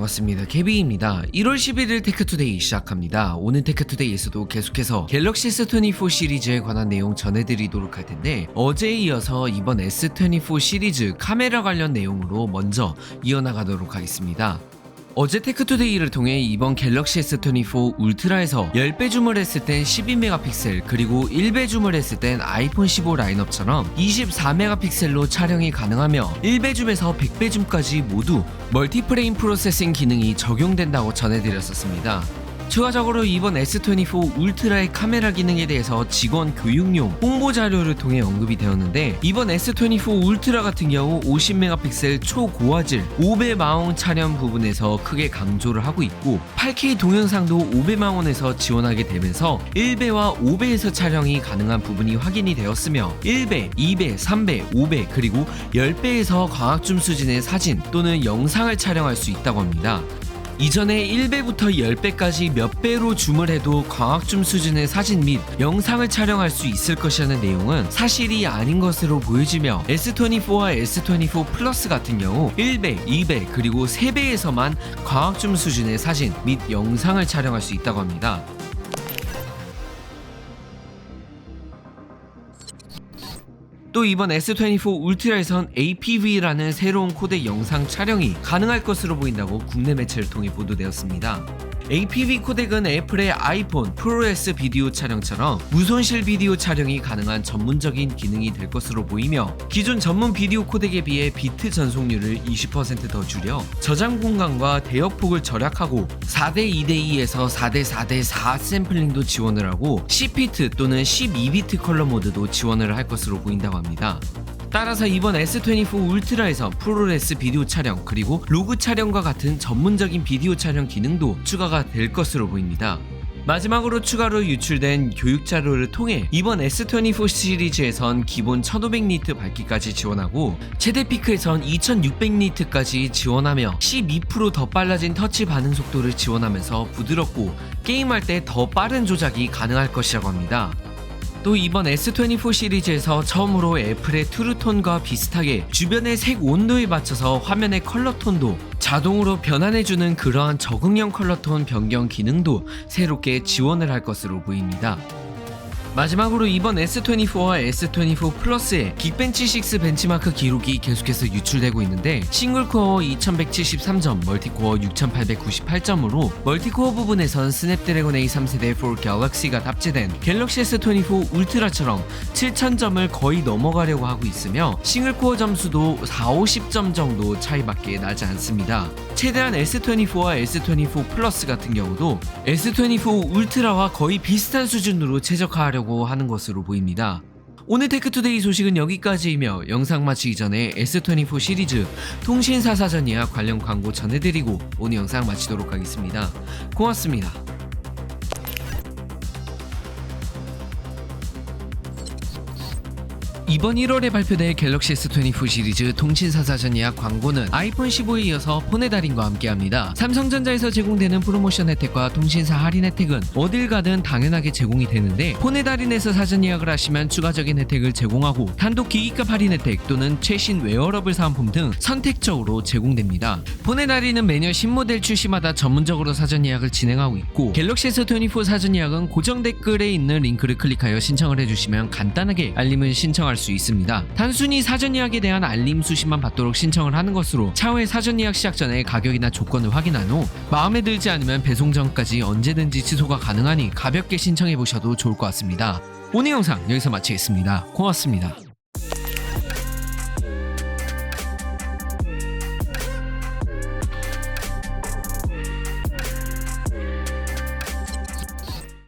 반갑습니다. 케비입니다. 1월 11일 테크투데이 시작합니다. 오늘 테크투데이에서도 계속해서 갤럭시 S24 시리즈에 관한 내용 전해드리도록 할 텐데 어제에 이어서 이번 S24 시리즈 카메라 관련 내용으로 먼저 이어나가도록 하겠습니다. 어제 테크투데이를 통해 이번 갤럭시 S24 울트라에서 10배 줌을 했을 땐 12메가픽셀 그리고 1배 줌을 했을 땐 아이폰 15 라인업처럼 24메가픽셀로 촬영이 가능하며 1배 줌에서 100배 줌까지 모두 멀티프레임 프로세싱 기능이 적용된다고 전해드렸었습니다. 추가적으로 이번 S24 울트라의 카메라 기능에 대해서 직원 교육용 홍보 자료를 통해 언급이 되었는데 이번 S24 울트라 같은 경우 50메가픽셀 초고화질 5배 마ung 촬영 부분에서 크게 강조를 하고 있고 8K 동영상도 5배 망원에서 지원하게 되면서 1배와 5배에서 촬영이 가능한 부분이 확인이 되었으며 1배, 2배, 3배, 5배 그리고 10배에서 광학줌 수준의 사진 또는 영상을 촬영할 수 있다고 합니다. 이전에 1배부터 10배까지 몇 배로 줌을 해도 광학줌 수준의 사진 및 영상을 촬영할 수 있을 것이라는 내용은 사실이 아닌 것으로 보여지며 S24와 S24 플러스 같은 경우 1배, 2배 그리고 3배에서만 광학줌 수준의 사진 및 영상을 촬영할 수 있다고 합니다. 또 이번 S24 울트라에선 APV라는 새로운 코덱 영상 촬영이 가능할 것으로 보인다고 국내 매체를 통해 보도되었습니다. APV 코덱은 애플의 아이폰 프로레스 비디오 촬영처럼 무손실 비디오 촬영이 가능한 전문적인 기능이 될 것으로 보이며 기존 전문 비디오 코덱에 비해 비트 전송률을 20%더 줄여 저장 공간과 대역폭을 절약하고 4대 2대 2에서 4대 4대 4 샘플링도 지원을 하고 10비트 또는 12비트 컬러 모드도 지원을 할 것으로 보인다고 합니다. 따라서 이번 S24 울트라에서 프로레스 비디오 촬영 그리고 로그 촬영과 같은 전문적인 비디오 촬영 기능도 추가가 될 것으로 보입니다. 마지막으로 추가로 유출된 교육 자료를 통해 이번 S24 시리즈에선 기본 1500니트 밝기까지 지원하고 최대 피크에선 2600니트까지 지원하며 12%더 빨라진 터치 반응 속도를 지원하면서 부드럽고 게임할 때 더 빠른 조작이 가능할 것이라고 합니다. 또 이번 S24 시리즈에서 처음으로 애플의 트루톤과 비슷하게 주변의 색 온도에 맞춰서 화면의 컬러톤도 자동으로 변환해주는 그러한 적응형 컬러톤 변경 기능도 새롭게 지원을 할 것으로 보입니다. 마지막으로 이번 S24와 S24 플러스의 긱벤치 6 벤치마크 기록이 계속해서 유출되고 있는데 싱글코어 2173점, 멀티코어 6898점으로 멀티코어 부분에선 스냅드래곤 A 3세대 4 갤럭시가 탑재된 갤럭시 S24 울트라처럼 7000점을 거의 넘어가려고 하고 있으며 싱글코어 점수도 4, 50점 정도 차이밖에 나지 않습니다. 최대한 S24와 S24 플러스 같은 경우도 S24 울트라와 거의 비슷한 수준으로 최적화 하려고 하는 것으로 보입니다. 오늘 테크투데이 소식은 여기까지이며 영상 마치기 전에 S24 시리즈 통신사 사전 예약 관련 광고 전해드리고 오늘 영상 마치도록 하겠습니다. 고맙습니다. 이번 1월에 발표될 갤럭시 S24 시리즈 통신사 사전 예약 광고는 아이폰 15에 이어서 폰의 달인과 함께합니다. 삼성전자에서 제공되는 프로모션 혜택과 통신사 할인 혜택은 어딜 가든 당연하게 제공이 되는데 폰의 달인에서 사전 예약을 하시면 추가적인 혜택을 제공하고 단독 기기값 할인 혜택 또는 최신 웨어러블 사은품 등 선택적으로 제공됩니다. 폰의 달인은 매년 신모델 출시마다 전문적으로 사전 예약을 진행하고 있고 갤럭시 S24 사전 예약은 고정 댓글에 있는 링크를 클릭하여 신청을 해주시면 간단하게 알림을 신청할 수 있습니다. 단순히 사전 예약에 대한 알림 수신만 받도록 신청을 하는 것으로 차후에 사전 예약 시작 전에 가격이나 조건을 확인한 후 마음에 들지 않으면 배송 전까지 언제든지 취소가 가능하니 가볍게 신청해 보셔도 좋을 것 같습니다. 오늘 영상 여기서 마치겠습니다. 고맙습니다.